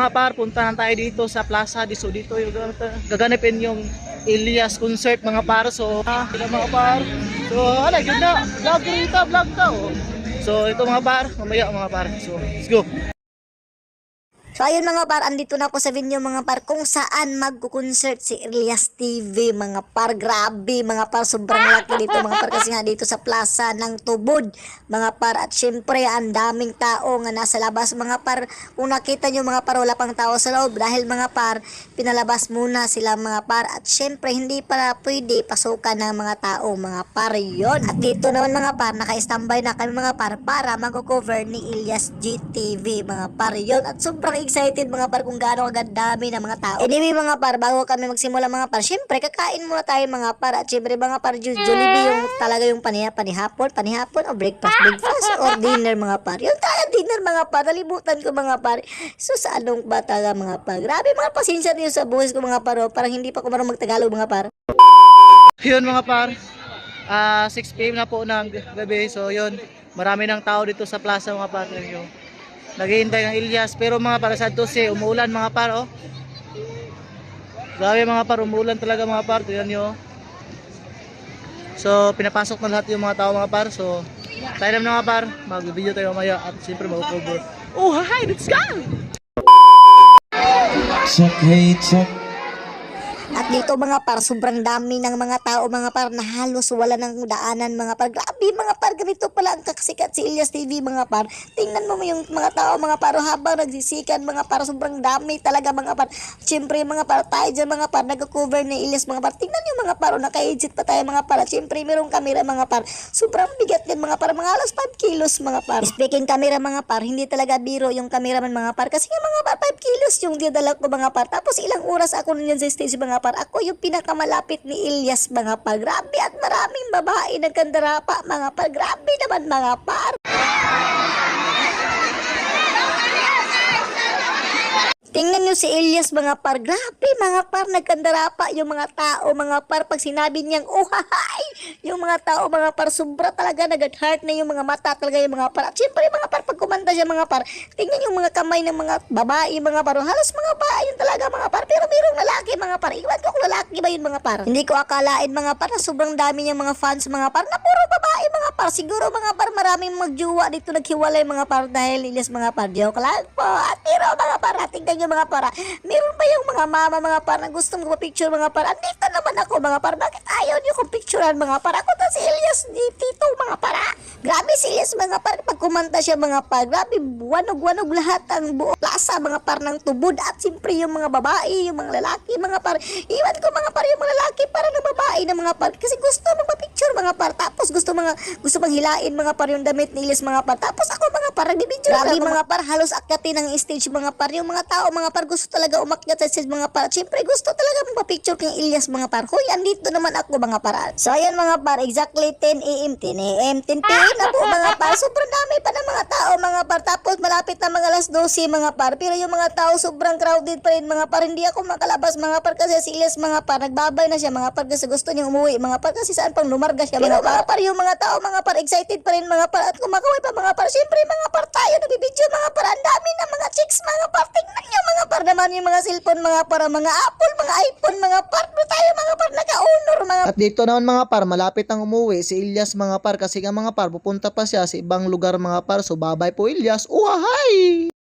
mga par, puntahan tayo dito sa plaza. Dito, dito yung gaganapin yung Elias concert mga par. So, ah, mga par. So, yun na. Vlog rito, vlog. Oh. So, ito mga par, mamaya mga par. So, let's go. So ayun mga par, andito na ako sa venue mga par kung saan magko-concert si Elias TV mga par. Grabe mga par, sobrang laki dito mga par kasi nga dito sa plaza ng Tubod mga par. At syempre ang daming tao nga nasa labas mga par. Kung nakita nyo mga par, wala pang tao sa loob dahil mga par, pinalabas muna sila mga par. At syempre hindi para pwede pasukan ng mga tao mga par yon At dito naman mga par, naka-standby na kami mga par para mag-cover ni Elias GTV mga par yon At sobrang excited mga par kung gaano kagadami ng mga tao. Anyway mga par, bago kami magsimula mga par, syempre kakain muna tayo mga par. At syempre mga par, Jollibee yung talaga yung paniha, panihapon, panihapon o breakfast, breakfast or dinner mga par. Yung talaga dinner mga par, nalimutan ko mga par. So sa anong ba talaga mga par? Grabe mga pasensya niyo sa buhay ko mga par. oh. Parang hindi pa ko marunong magtagalog mga par. Yun mga par, ah 6 p.m. na po ng gabi. So yun, marami ng tao dito sa plaza mga par. Yun. Naghihintay ng Ilyas. Pero mga par, sa 12, umuulan mga par. Oh. Grabe mga par, umuulan talaga mga par. Tignan nyo. So, pinapasok na lahat yung mga tao mga par. So, tayo lang mga par. Mag-video tayo mamaya at siyempre mag-cover. Oh, hi! Let's go! Check. At dito mga par, sobrang dami ng mga tao mga par na halos wala ng daanan mga par. Grabe mga par, ganito pala ang kakasikat si Elias TV mga par. Tingnan mo yung mga tao mga par habang nagsisikan mga par, sobrang dami talaga mga par. Siyempre mga par, tayo dyan mga par, nag-cover ni Elias mga par. Tingnan yung mga par, naka-edit pa tayo mga par. Siyempre merong camera mga par. Sobrang bigat din mga par, mga halos 5 kilos mga par. Speaking camera mga par, hindi talaga biro yung cameraman mga par. Kasi nga mga par, 5 kilos yung dinadala ko mga par. Tapos ilang oras ako nun yan sa stage mga par. Ako yung pinakamalapit ni Ilyas mga par. Grabe at maraming babae nagkandarapa mga par. Grabe naman mga par. Tingnan nyo si Elias mga par. Grabe mga par, nagkandara pa yung mga tao mga par. Pag sinabi niyang, oh hahay, yung mga tao mga par, sobra talaga nag-heart na yung mga mata talaga yung mga par. At syempre mga par, pag kumanta siya mga par, tingnan yung mga kamay ng mga babae mga par. Halos mga babae yun talaga mga par. Pero mayroong lalaki mga par. Iwan ko kung lalaki ba yun mga par. Hindi ko akalain mga par na sobrang dami niyang mga fans mga par na puro babae mga par. Siguro mga par, maraming magjuwa dito naghiwalay mga par dahil Elias mga par. Joke lang po. At pero mga par, tingnan nyo mga par. ah. Meron ba yung mga mama mga par na gustong magpa-picture mga par? Andito naman ako mga par. Bakit ayaw nyo kong picturean mga par? Ako to si Elias di Tito mga par. ah. Grabe si Elias mga par. Pag kumanta siya mga par, grabe wanog-wanog lahat ang buong plaza mga par ng tubod. At siyempre yung mga babae, yung mga lalaki mga par. Iwan ko mga par yung mga lalaki para ng babae na mga par. Kasi gusto magpa-picture mga par. Tapos gusto mga gusto manghilain mga par yung damit ni Elias mga par. Tapos ako mga par, nagbibideo Grabe mga par, halos akyatin ng stage mga par. Yung mga tao mga par gusto talaga umakyat sa stage mga par. Siyempre gusto talaga magpa-picture kay Elias mga par. Hoy, andito naman ako mga par. So ayan mga par, exactly 10 a.m. 10 a.m. 10 p.m. na po mga par. Sobrang dami pa ng mga tao mga par. Tapos malapit na mga alas 12 mga par. Pero yung mga tao sobrang crowded pa rin mga par. Hindi ako makalabas mga par kasi si Elias mga par. Nagbabay na siya mga par kasi gusto niya umuwi mga par kasi saan pang lumarga siya mga par. par. Yung mga tao mga par excited pa rin mga par. At kumakaway pa mga par. Siyempre mga par tayo nabibidyo mga par. Ang dami ng mga chicks mga par. Tingnan nyo mga par naman yung mga cellphone mga par. Mga Apple, mga iPhone mga par. Pero tayo mga par naka-honor mga At dito naman mga par, malapit ang umuwi si Ilyas mga par kasi nga mga par, pupunta pa siya sa ibang lugar mga par. So babay po Ilyas. Uhahay!